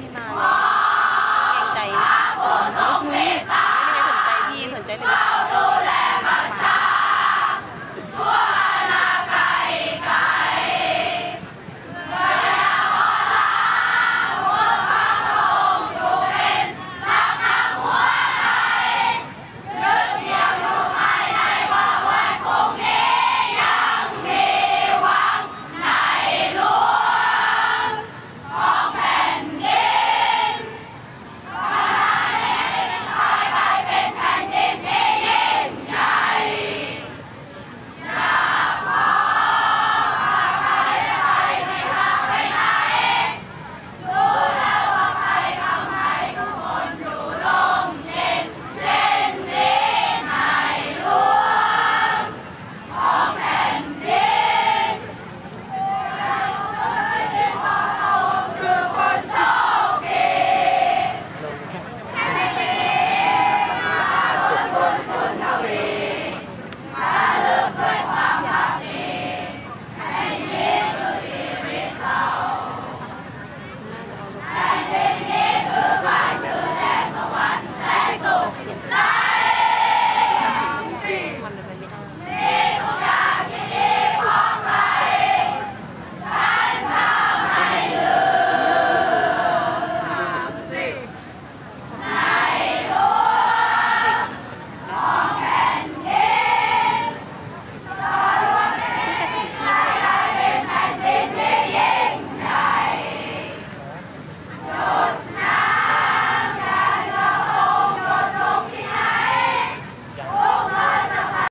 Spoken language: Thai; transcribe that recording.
พี่มาเลยเก่งใจไม่ได้สนใจพี่สนใจแต่